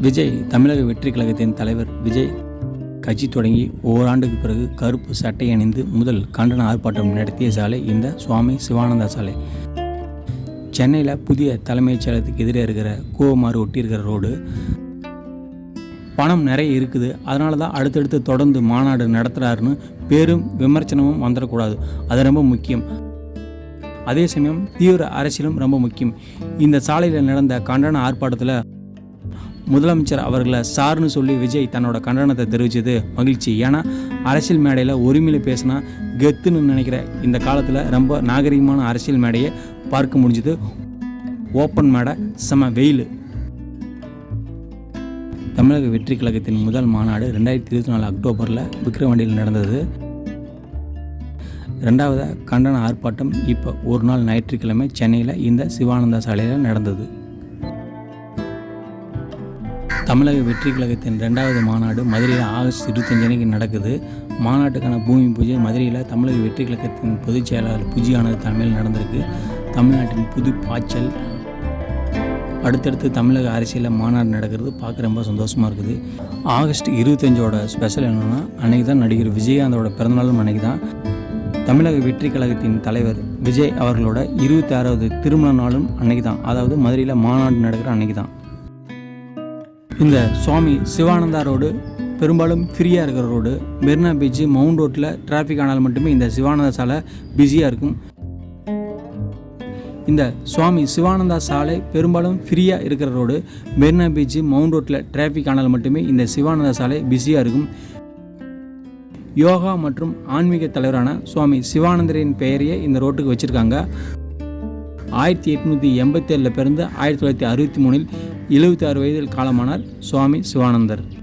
விஜய் தமிழக வெற்றி கழகத்தின் தலைவர் விஜய். கட்சி தொடங்கி ஓராண்டுக்கு பிறகு கருப்பு சட்டை அணிந்து முதல் கண்டன ஆர்ப்பாட்டம் நடத்திய சாலை இந்த சுவாமி சிவானந்தா சாலை. சென்னையில் புதிய தலைமைச் செயலகத்துக்கு எதிரே இருக்கிற கூவமாறு ஒட்டி இருக்கிற ரோடு. பணம் நிறைய இருக்குது. அதனால தான் அடுத்தடுத்து தொடர்ந்து மாநாடு நடத்துகிறாருன்னு பேரும் விமர்சனமும் வந்துடக்கூடாது. அது ரொம்ப முக்கியம். அதே சமயம் தீவிர அரசியலும் ரொம்ப முக்கியம். இந்த சாலையில் நடந்த கண்டன ஆர்ப்பாட்டத்தில் முதலமைச்சர் அவர்களை சார்னு சொல்லி விஜய் தன்னோட கண்டனத்தை தெரிவித்தது மகிழ்ச்சி. ஏன்னா அரசியல் மேடையில் உரிமையில் பேசினா கெத்துன்னு நினைக்கிற இந்த காலத்தில் ரொம்ப நாகரிகமான அரசியல் மேடையை பார்க்க முடிஞ்சுது. ஓப்பன் மேடை செம வெயில். தமிழக வெற்றி கழகத்தின் முதல் மாநாடு ரெண்டாயிரத்தி இருபத்தி நாலு அக்டோபரில் விக்ரவாண்டியில் நடந்தது. ரெண்டாவது கண்டன ஆர்ப்பாட்டம் இப்போ ஒரு நாள் ஞாயிற்றுக்கிழமை சென்னையில் இந்த சிவானந்தா சாலையில் நடந்தது. தமிழக வெற்றி கழகத்தின் ரெண்டாவது மாநாடு மதுரையில் ஆகஸ்ட் இருபத்தஞ்சு அன்னைக்கு நடக்குது. மாநாட்டுக்கான பூமி பூஜை மதுரையில் தமிழக வெற்றி கழகத்தின் பொதுச் செயலாளர் புஜியானது தலைமையில் நடந்திருக்கு. தமிழ்நாட்டின் புது பாய்ச்சல். அடுத்தடுத்து தமிழக அரசியலில் மாநாடு நடக்கிறது. பார்க்க ரொம்ப சந்தோஷமாக இருக்குது. ஆகஸ்ட் இருபத்தஞ்சோட ஸ்பெஷல் என்னென்னா அன்றைக்கி தான் நடிகர் விஜயகாந்தோட பிறந்தநாளும் அன்றைக்கி தான். தமிழக வெற்றி கழகத்தின் தலைவர் விஜய் அவர்களோட இருபத்தி ஆறாவது திருமண நாளும் அன்னைக்கு தான். அதாவது மதுரையில் மாநாடு நடக்கிற அன்னைக்கு தான். இந்த சுவாமி சிவானந்தா ரோடு பெரும்பாலும் ஃப்ரீயாக இருக்கிற ரோடு மெரினா பீச்சு மவுண்ட் ரோட்டில் டிராஃபிக் ஆனால் மட்டுமே இந்த சிவானந்தா சாலை பிஸியாக இருக்கும். இந்த சுவாமி சிவானந்தா சாலை பெரும்பாலும் ஃப்ரீயாக இருக்கிற ரோடு மெரினா பீச்சு மவுண்ட் ரோட்டில் டிராஃபிக் ஆனால் மட்டுமே இந்த சிவானந்தா சாலை பிஸியாக இருக்கும். யோகா மற்றும் ஆன்மீக தலைவரான சுவாமி சிவானந்தரின் பெயரையே இந்த ரோட்டுக்கு வச்சுருக்காங்க. ஆயிரத்தி எட்நூற்றி எண்பத்தி ஏழில் பிறந்து ஆயிரத்தி தொள்ளாயிரத்தி அறுபத்தி மூணில் எழுபத்தி ஆறு வயதில் காலமானார் சுவாமி சிவானந்தர்.